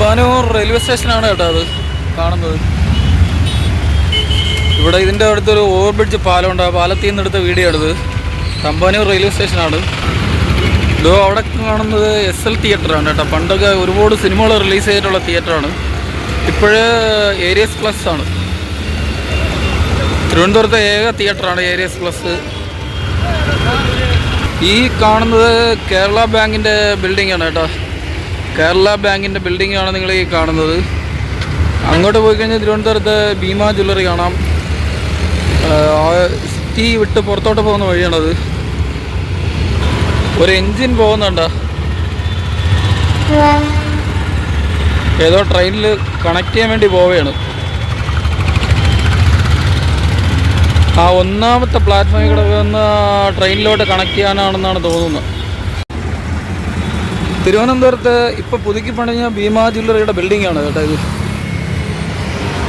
Thampanoor railway സ്റ്റേഷനാണ് കേട്ടോ അത് കാണുന്നത്. ഇവിടെ ഇതിന്റെ അടുത്തൊരു ഓവർ ബ്രിഡ്ജ് പാലമുണ്ട്. ആ പാലത്തിൽ നിന്ന് എടുത്ത വീഡിയോ എടുത്ത് തമ്പാനൂർ റെയിൽവേ സ്റ്റേഷനാണ്. ഇതോ അവിടെ കാണുന്നത് എസ് എൽ തിയേറ്ററാണ് കേട്ടോ. പണ്ടൊക്കെ ഒരുപാട് സിനിമകൾ റിലീസ് ചെയ്തിട്ടുള്ള തിയേറ്ററാണ് ഇപ്പോഴ് ഏരിയസ് പ്ലസ് ആണ്. തിരുവനന്തപുരത്തെ ഏക തിയേറ്ററാണ് ഏരിയസ് പ്ലസ് ഈ കാണുന്നത് കേരള ബാങ്കിന്റെ ബിൽഡിംഗ് ആണ് കേട്ടോ. കേരള ബാങ്കിന്റെ ബിൽഡിംഗ് ആണ് നിങ്ങൾ ഈ കാണുന്നത്. അങ്ങോട്ട് പോയി കഴിഞ്ഞാൽ തിരുവനന്തപുരത്ത് ഭീമ ജ്വല്ലറി കാണാം. സിറ്റി വിട്ട് പുറത്തോട്ട് പോകുന്ന വഴിയാണത്. ഒരു എൻജിൻ പോകുന്നുണ്ടോ? ഏതോ ട്രെയിനിൽ കണക്ട് ചെയ്യാൻ വേണ്ടി പോവുകയാണ്. ആ ഒന്നാമത്തെ പ്ലാറ്റ്ഫോമിൽ കിടക്കുന്ന ട്രെയിനിലോട്ട് കണക്ട് ചെയ്യാനാണെന്നാണ് തോന്നുന്നത്. തിരുവനന്തപുരത്ത് ഇപ്പോൾ പുതുക്കി പണിഞ്ഞ ഭീമാ ജ്വല്ലറിയുടെ ആണ് കേട്ടോ ഇത്.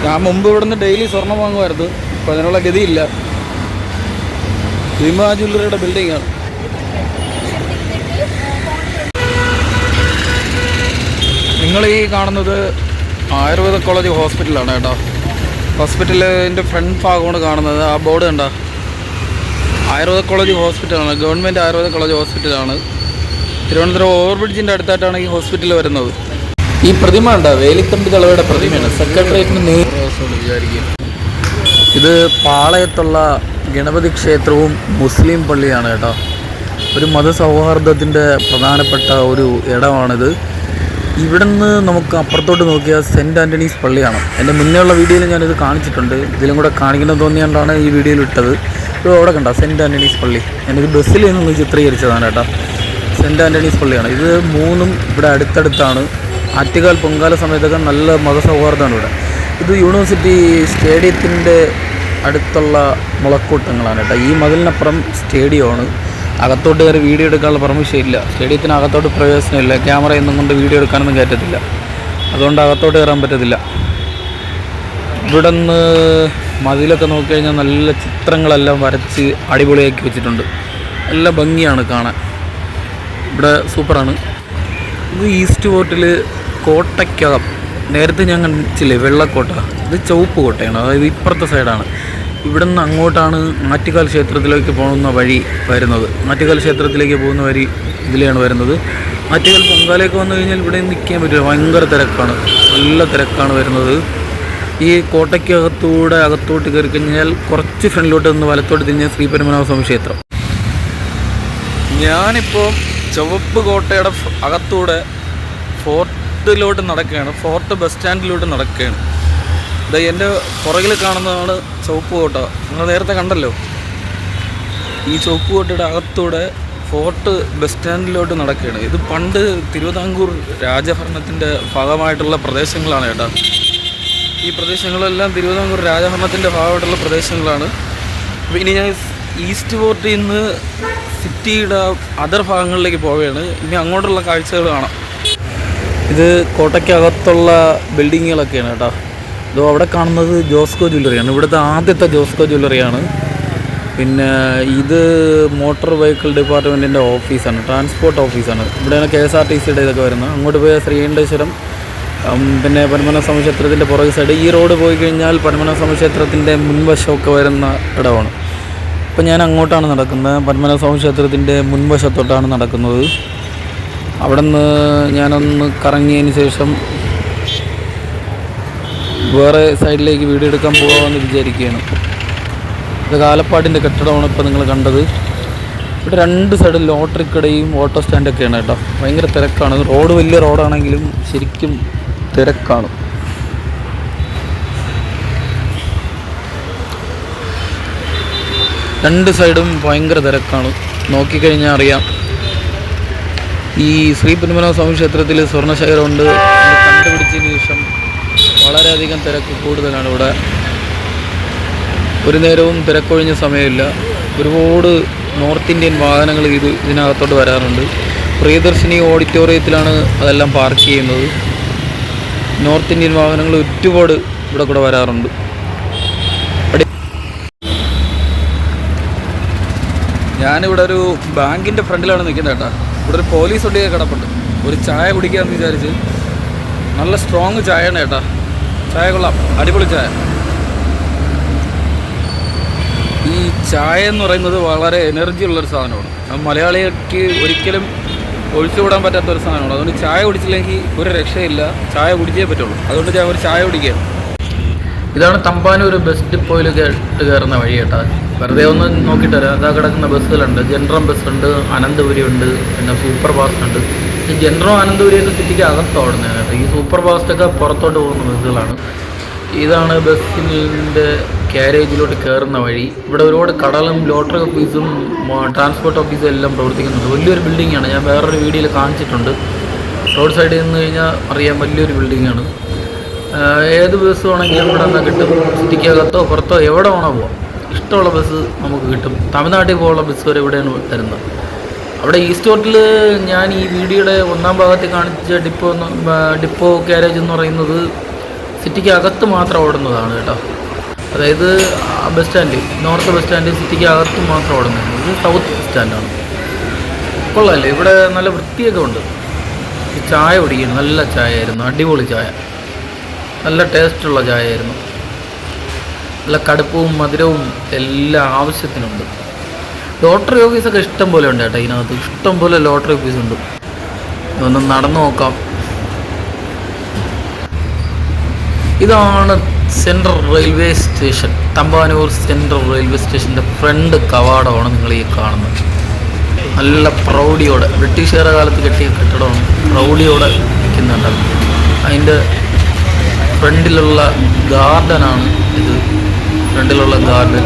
ഞാൻ മുമ്പ് ഇവിടുന്ന് ഡെയിലി സ്വർണം വാങ്ങുമായിരുന്നു. ഇപ്പം അതിനുള്ള ഗതിയില്ല. ഭീമാ ജ്വല്ലറിയുടെ ആണ് നിങ്ങൾ ഈ കാണുന്നത് ആയുർവേദ കോളേജ് ഹോസ്പിറ്റലാണ് കേട്ടോ. ഹോസ്പിറ്റലിന്റെ ഫ്രണ്ട് ഭാഗമാണ് കാണുന്നത്. ആ ബോർഡ് കണ്ടോ. ആയുർവേദ കോളേജ് ഹോസ്പിറ്റലാണ്. ഗവൺമെന്റ് ആയുർവേദ കോളേജ് ഹോസ്പിറ്റലാണ്. തിരുവനന്തപുരം ഓവർ ബ്രിഡ്ജിന്റെ അടുത്തായിട്ടാണ് ഈ ഹോസ്പിറ്റൽ വരുന്നത്. ഈ പ്രതിമ ഉണ്ടോ വേലിത്തമ്പി തളവയുടെ പ്രതിമയാണ്. സെക്രട്ടേറിയറ്റിന് ഇത് പാളയത്തുള്ള ഗണപതി ക്ഷേത്രവും മുസ്ലിം പള്ളിയാണ് കേട്ടോ. ഒരു മതസൗഹാർദ്ദത്തിന്റെ പ്രധാനപ്പെട്ട ഒരു ഇടമാണിത്. ഇവിടുന്ന് നമുക്ക് അപ്പുറത്തോട്ട് നോക്കിയാൽ സെന്റ് ആന്റണീസ് പള്ളിയാണ്. എന്റെ മുന്നേ ഉള്ള വീഡിയോയിൽ ഞാനിത് കാണിച്ചിട്ടുണ്ട്. ഇതിലും കൂടെ കാണിക്കണം തോന്നിയാണ്ടാണ് ഈ വീഡിയോയിൽ ഇട്ടത്. അവിടെ കണ്ട? സെന്റ് ആന്റണീസ് പള്ളി. ഞാനിത് ബസ്സിൽ നിന്ന് ചിത്രീകരിച്ചതാണ് കേട്ടോ. സെന്റ് ആന്റണീസ് പള്ളിയാണ്. ഇത് മൂന്നും ഇവിടെ അടുത്തടുത്താണ്. ആറ്റുകാൽ പൊങ്കാല സമയത്തൊക്കെ നല്ല മതസൗഹാർദ്ദമാണ് ഇവിടെ. ഇത് യൂണിവേഴ്സിറ്റി സ്റ്റേഡിയത്തിന്റെ അടുത്തുള്ള മുളക്കൂട്ടങ്ങളാണ് കേട്ടോ. ഈ മതിലിനപ്പുറം സ്റ്റേഡിയമാണ്. അകത്തോട്ട് കയറി വീഡിയോ എടുക്കാനുള്ള പെർമിഷൻ ഇല്ല. സ്റ്റേഡിയത്തിന് അകത്തോട്ട് പ്രവേശനമില്ല ക്യാമറ ഒന്നും കൊണ്ട് വീഡിയോ എടുക്കാനൊന്നും കയറ്റത്തില്ല. അതുകൊണ്ട് അകത്തോട്ട് കയറാൻ പറ്റത്തില്ല. ഇവിടെ നിന്ന് മതിലൊക്കെ നോക്കിക്കഴിഞ്ഞാൽ നല്ല ചിത്രങ്ങളെല്ലാം വരച്ച് അടിപൊളിയാക്കി വെച്ചിട്ടുണ്ട്. നല്ല ഭംഗിയാണ് കാണാൻ. ഇവിടെ സൂപ്പറാണ്. ഇത് ഈസ്റ്റ് ഫോർട്ടിൽ കോട്ടയ്ക്കകം. നേരത്തെ ഞാൻ കണ്ടിച്ചില്ലേ വെള്ളക്കോട്ട. ഇത് ചുവപ്പ് കോട്ടയാണ് അതായത് ഇപ്പുറത്തെ സൈഡാണ്. ഇവിടെ നിന്ന് അങ്ങോട്ടാണ് ആറ്റുകാൽ ക്ഷേത്രത്തിലേക്ക് പോകുന്ന വഴി വരുന്നത്. ആറ്റുകാൽ ക്ഷേത്രത്തിലേക്ക് പോകുന്ന വഴി ഇതിലെയാണ് വരുന്നത്. ആറ്റുകാൽ പൊങ്കാലയൊക്കെ വന്നു കഴിഞ്ഞാൽ ഇവിടെ നിൽക്കാൻ പറ്റില്ല ഭയങ്കര തിരക്കാണ്. നല്ല തിരക്കാണ് വരുന്നത്. ഈ കോട്ടയ്ക്കകത്തൂടെ അകത്തോട്ട് കയറി കഴിഞ്ഞാൽ കുറച്ച് ഫ്രണ്ടിലോട്ട് നിന്ന് വലത്തോട്ട് തിരിഞ്ഞാൽ ശ്രീ പരമനാഭ സ്വാമി ക്ഷേത്രം. ഞാനിപ്പോൾ ചുവപ്പ് കോട്ടയുടെ അകത്തൂടെ ഫോർട്ടിലോട്ട് നടക്കുകയാണ്. ഫോർട്ട് ബസ് സ്റ്റാൻഡിലോട്ട് നടക്കുകയാണ്. ഇത് എന്റെ പുറകിൽ കാണുന്നതാണ് ചുവപ്പ് കോട്ട. നിങ്ങൾ നേരത്തെ കണ്ടല്ലോ. ഈ ചുവപ്പ് കോട്ടയുടെ അകത്തൂടെ ഫോർട്ട് ബസ് സ്റ്റാൻഡിലോട്ട് നടക്കുകയാണ്. ഇത് പണ്ട് തിരുവിതാംകൂർ രാജഭരണത്തിന്റെ ഭാഗമായിട്ടുള്ള പ്രദേശങ്ങളാണ് കേട്ടോ. ഈ പ്രദേശങ്ങളെല്ലാം തിരുവിതാംകൂർ രാജഭരണത്തിന്റെ ഭാഗമായിട്ടുള്ള പ്രദേശങ്ങളാണ്. ഇനി ഞാൻ ഈസ്റ്റ് ഫോർട്ടിൽ നിന്ന് സിറ്റിയുടെ അതർ ഭാഗങ്ങളിലേക്ക് പോവുകയാണ്. ഇനി അങ്ങോട്ടുള്ള കാഴ്ചകൾ കാണാം. ഇത് കോട്ടയ്ക്കകത്തുള്ള ബിൽഡിങ്ങുകളൊക്കെയാണ് കേട്ടോ. ഇതോ അവിടെ കാണുന്നത് ജോസ്കോ ജ്വല്ലറിയാണ്. ഇവിടുത്തെ ആദ്യത്തെ ജോസ്കോ ജ്വല്ലറിയാണ്. പിന്നെ ഇത് മോട്ടോർ വെഹിക്കിൾ ഡിപ്പാർട്ട്മെന്റിന്റെ ഓഫീസാണ്. ട്രാൻസ്പോർട്ട് ഓഫീസാണ്. ഇവിടെയാണ് കെ എസ് ആർ ടി സിയുടെ ഇതൊക്കെ വരുന്നത്. അങ്ങോട്ട് പോയ ശ്രീകണ്ഠേശ്വരം. പിന്നെ പരമനാഭ സ്വാമി ക്ഷേത്രത്തിന്റെ പുറകെ സൈഡ് ഈ റോഡ് പോയി കഴിഞ്ഞാൽ പരമനാഭ സ്വാമി ക്ഷേത്രത്തിന്റെ മുൻവശമൊക്കെ വരുന്ന ഇടമാണ് ഇപ്പം ഞാൻ അങ്ങോട്ടാണ് നടക്കുന്നത്. പത്മനാഭ സ്വാമി ക്ഷേത്രത്തിന്റെ മുൻവശത്തോട്ടാണ് നടക്കുന്നത്. അവിടെ നിന്ന് ഞാനൊന്ന് കറങ്ങിയതിന് ശേഷം വേറെ സൈഡിലേക്ക് വീഡിയോ എടുക്കാൻ പോകാമെന്ന് വിചാരിക്കുകയാണ്. ഇത് കാലപ്പാടിന്റെ കെട്ടിടമാണ് ഇപ്പോൾ നിങ്ങൾ കണ്ടത്. ഇവിടെ രണ്ട് സൈഡിൽ ലോട്ടറി കടയും ഓട്ടോ സ്റ്റാൻഡൊക്കെയാണ് കേട്ടോ. ഭയങ്കര തിരക്കാണ്. റോഡ് വലിയ റോഡാണെങ്കിലും ശരിക്കും തിരക്കാണ്. രണ്ട് സൈഡും ഭയങ്കര തിരക്കാണ്. നോക്കിക്കഴിഞ്ഞാൽ അറിയാം. ഈ ശ്രീ പത്മനാഭസ്വാമി ക്ഷേത്രത്തിൽ സ്വർണശേഖരമുണ്ട് കണ്ടുപിടിച്ചതിന് ശേഷം വളരെയധികം തിരക്ക് കൂടുതലാണ് ഇവിടെ. ഒരു നേരവും തിരക്കൊഴിഞ്ഞ സമയമില്ല. ഒരുപാട് നോർത്ത് ഇന്ത്യൻ വാഹനങ്ങൾ ഇത് ഇതിനകത്തോട്ട് വരാറുണ്ട്. പ്രിയദർശിനി ഓഡിറ്റോറിയത്തിലാണ് അതെല്ലാം പാർക്ക് ചെയ്യുന്നത്. നോർത്ത് ഇന്ത്യൻ വാഹനങ്ങൾ ഒരുപാട് ഇവിടെ കൂടെ വരാറുണ്ട്. ഞാനിവിടെ ഒരു ബാങ്കിന്റെ ഫ്രണ്ടിലാണ് നിൽക്കുന്നത് കേട്ടോ. ഇവിടെ ഒരു പോലീസ് വണ്ടി കിടപ്പുണ്ട്. ഒരു ചായ കുടിക്കാമെന്ന് വിചാരിച്ച്. നല്ല സ്ട്രോങ് ചായയാണ് കേട്ടാ. ചായ കൊള്ളാം. അടിപൊളി ചായ. ഈ ചായ എന്ന് പറയുന്നത് വളരെ എനർജി ഉള്ളൊരു സാധനമാണ്. മലയാളികൾക്ക് ഒരിക്കലും ഒഴിച്ചുകൂടാൻ പറ്റാത്ത ഒരു സാധനമാണ്. അതുകൊണ്ട് ചായ കുടിച്ചില്ലെങ്കിൽ ഒരു രക്ഷയില്ല. ചായ കുടിച്ചേ പറ്റുള്ളൂ. അതുകൊണ്ട് ഞാൻ ഒരു ചായ കുടിക്കുകയാണ്. ഇതാണ് തമ്പാനൂർ ബസ് ഡിപ്പോയിൽ കേട്ട് കയറുന്ന വഴി കേട്ടാ. വെറുതെ ഒന്ന് നോക്കിയിട്ട് വരാം. അതാ കിടക്കുന്ന ബസ്സുകളുണ്ട്. ജനറം ബസ്സുണ്ട് അനന്തപുരി ഉണ്ട് പിന്നെ സൂപ്പർ ഫാസ്റ്റ് ഉണ്ട് ഈ അനന്തപുരി എന്ന സിറ്റിക്ക് അകത്ത് ഓടുന്നത് കേട്ടോ ഈ സൂപ്പർ ഫാസ്റ്റൊക്കെ പുറത്തോട്ട് പോകുന്ന ബസ്സുകളാണ്. ഇതാണ് ബസ്സിന്റെ ക്യാരേജിലോട്ട് കയറുന്ന വഴി. ഇവിടെ ഒരുപാട് കടലും ലോട്ടറി ഓഫീസും ട്രാൻസ്പോർട്ട് ഓഫീസും എല്ലാം പ്രവർത്തിക്കുന്നുണ്ട്. വലിയൊരു ബിൽഡിങ്ങാണ്. ഞാൻ വേറൊരു വീഡിയോയിൽ കാണിച്ചിട്ടുണ്ട്. റോഡ് സൈഡിൽ നിന്ന് കഴിഞ്ഞാൽ അറിയാം വലിയൊരു ബിൽഡിങ്ങാണ്. ഏത് ബസ് വേണമെങ്കിലും ഇവിടെ നിന്ന് കിട്ടും. സിറ്റിക്കകത്തോ പുറത്തോ എവിടെ വേണോ പോവാം. ഇഷ്ടമുള്ള ബസ് നമുക്ക് കിട്ടും. തമിഴ്നാട്ടിൽ പോകാനുള്ള ബസ് വരെ ഇവിടെയാണ് തരുന്നത്. അവിടെ ഈ സ്റ്റോട്ടിൽ ഞാൻ ഈ വീഡിയോയുടെ ഒന്നാം ഭാഗത്തിൽ കാണിച്ച ഡിപ്പോ ഡിപ്പോ ക്യാരേജ് എന്ന് പറയുന്നത് സിറ്റിക്ക് അകത്ത് മാത്രം ഓടുന്നതാണ് കേട്ടോ. അതായത് bus stand north bus stand സിറ്റിക്ക് അകത്ത് മാത്രം ഓടുന്നത് ഇത് സൗത്ത് ബസ് സ്റ്റാൻഡാണ് കൊള്ളാമല്ലേ ഇവിടെ നല്ല വൃത്തിയൊക്കെ ഉണ്ട്. ചായ കുടിക്കുന്നു നല്ല ചായ ആയിരുന്നു അടിപൊളി ചായ. നല്ല ടേസ്റ്റുള്ള ചായയായിരുന്നു. നല്ല കടുപ്പവും മധുരവും എല്ലാ ആവശ്യത്തിനുണ്ട്. ലോട്ടറി ഓഫീസൊക്കെ ഇഷ്ടം പോലെ ഉണ്ട് കേട്ടോ ഇതിനകത്ത്. ഇഷ്ടം പോലെ ലോട്ടറി ഓഫീസ് ഉണ്ട്. ഒന്ന് നടന്നു നോക്കാം. ഇതാണ് central railway station Thampanoor central railway സ്റ്റേഷന്റെ ഫ്രണ്ട് കവാടമാണ് നിങ്ങൾ ഈ കാണുന്നത്. നല്ല പ്രൗഢിയോടെ. ബ്രിട്ടീഷുകാരുടെ കാലത്ത് കെട്ടിയ കെട്ടിടമാണ് പ്രൗഢിയോടെ നിൽക്കുന്നുണ്ടല്ലോ അതിന്റെ ഫ്രണ്ടിലുള്ള ഗാർഡനാണ് ഇത്. ഫ്രണ്ടിലുള്ള ഗാർഡൻ.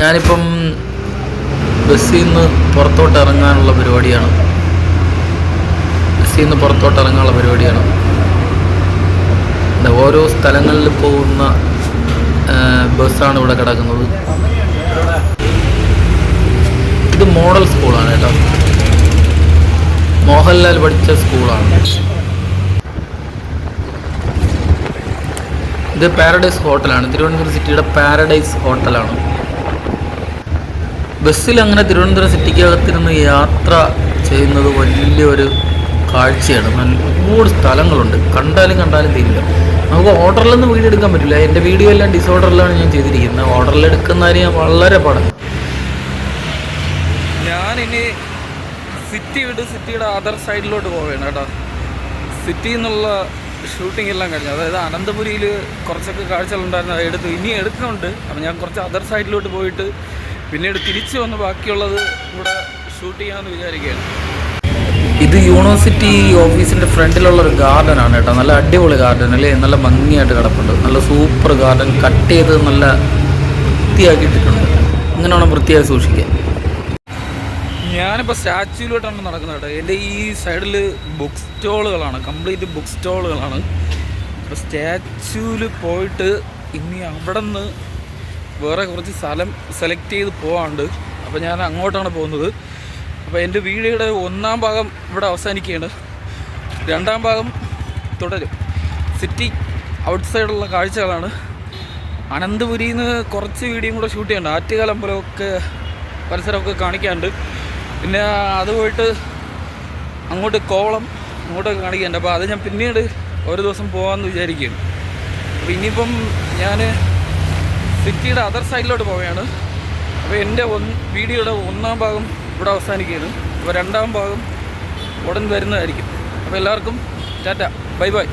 ഞാനിപ്പം ബസ്സിൽ നിന്ന് പുറത്തോട്ട് ഇറങ്ങാനുള്ള പരിപാടിയാണ്. ബസ്സിൽ നിന്ന് പുറത്തോട്ട് ഇറങ്ങാനുള്ള പരിപാടിയാണ് ഓരോ സ്ഥലങ്ങളിൽ പോകുന്ന ബസ്സാണ് ഇവിടെ കിടക്കുന്നത്. ഇത് മോഡൽ സ്കൂളാണ് കേട്ടോ. മോഹൻലാൽ പഠിച്ച സ്കൂളാണ്. ഇത് പാരഡൈസ് ഹോട്ടലാണ് തിരുവനന്തപുരം സിറ്റിയുടെ പാരഡൈസ് ഹോട്ടലാണ് ബസ്സിൽ അങ്ങനെ തിരുവനന്തപുരം സിറ്റിക്കകത്തിരുന്ന് യാത്ര ചെയ്യുന്നത് വലിയൊരു കാഴ്ചയാണ്. ഒരുപാട് സ്ഥലങ്ങളുണ്ട്. കണ്ടാലും കണ്ടാലും തീരില്ല നമുക്ക് ഓർഡറിലൊന്നും വീഡിയോ എടുക്കാൻ പറ്റില്ല. എന്റെ വീഡിയോ എല്ലാം ഡിസോർഡറിലാണ് ഞാൻ ചെയ്തിരിക്കുന്നത്. ഓർഡറിൽ എടുക്കുന്ന കാര്യം വളരെ പാടാണ്. ഞാനിനി സിറ്റി വിട്ട് സിറ്റിയുടെ അതർ സൈഡിലോട്ട് പോവുകയാണ് കേട്ടോ. സിറ്റി എന്നുള്ള ഷൂട്ടിംഗ് എല്ലാം കഴിഞ്ഞു. അതായത് അനന്തപുരിയിൽ കുറച്ചൊക്കെ കാഴ്ചകളുണ്ടായിരുന്നു അത് എടുത്തു. ഇനി എടുക്കുന്നുണ്ട്. അപ്പം ഞാൻ കുറച്ച് അതർ സൈഡിലോട്ട് പോയിട്ട് പിന്നീട് തിരിച്ചു വന്ന് ബാക്കിയുള്ളത് ഇവിടെ ഷൂട്ട് ചെയ്യാമെന്ന് വിചാരിക്കുകയാണ്. ഇത് യൂണിവേഴ്സിറ്റി ഓഫീസിന്റെ ഫ്രണ്ടിലുള്ള ഒരു ഗാർഡൻ ആണ് കേട്ടോ. നല്ല അടിപൊളി ഗാർഡൻ അല്ലേ? നല്ല ഭംഗിയായിട്ട് കിടപ്പുണ്ട്. നല്ല സൂപ്പർ ഗാർഡൻ. കട്ട് ചെയ്ത് നല്ല വൃത്തിയാക്കിയിട്ടിട്ടുണ്ട്. ഇങ്ങനെയാണ് വൃത്തിയായി സൂക്ഷിക്കാൻ ഞാനിപ്പോൾ സ്റ്റാച്യൂലോട്ടാണ് നടക്കുന്നത് കേട്ടോ. എന്റെ ഈ സൈഡിൽ ബുക്ക് സ്റ്റോളുകളാണ് കംപ്ലീറ്റ് ബുക്ക് സ്റ്റോളുകളാണ് അപ്പോൾ സ്റ്റാച്യൂവിൽ പോയിട്ട് ഇനി അവിടെ നിന്ന് വേറെ കുറച്ച് സ്ഥലം സെലക്ട് ചെയ്ത് പോകാണ്ട് അപ്പോൾ ഞാൻ അങ്ങോട്ടാണ് പോകുന്നത്. അപ്പോൾ എന്റെ വീഡിയോയുടെ ഒന്നാം ഭാഗം ഇവിടെ അവസാനിക്കുകയാണ്. രണ്ടാം ഭാഗം തുടരും. സിറ്റി ഔട്ട് സൈഡുള്ള കാഴ്ചകളാണ്. അനന്തപുരിയിൽ നിന്ന് കുറച്ച് വീഡിയോയും കൂടെ ഷൂട്ട് ചെയ്യണ്ട ആറ്റുകാലമ്പലമൊക്കെ പരിസരമൊക്കെ കാണിക്കാനുണ്ട്. പിന്നെ അത് പോയിട്ട് അങ്ങോട്ട് കോളം അങ്ങോട്ടൊക്കെ കാണിക്കുന്നുണ്ട് അപ്പോൾ അത് ഞാൻ പിന്നീട് ഒരു ദിവസം പോകാമെന്ന് വിചാരിക്കുകയാണ്. അപ്പോൾ ഇനിയിപ്പം ഞാൻ സിറ്റിയുടെ അതർ സൈഡിലോട്ട് പോവുകയാണ്. അപ്പോൾ എന്റെ ഒന്ന് വീഡിയോയുടെ ഒന്നാം ഭാഗം ഇവിടെ അവസാനിക്കുകയാണ്. അപ്പോൾ രണ്ടാം ഭാഗം ഉടൻ വരുന്നതായിരിക്കും. അപ്പോൾ എല്ലാവർക്കും ടാറ്റ. Bye bye.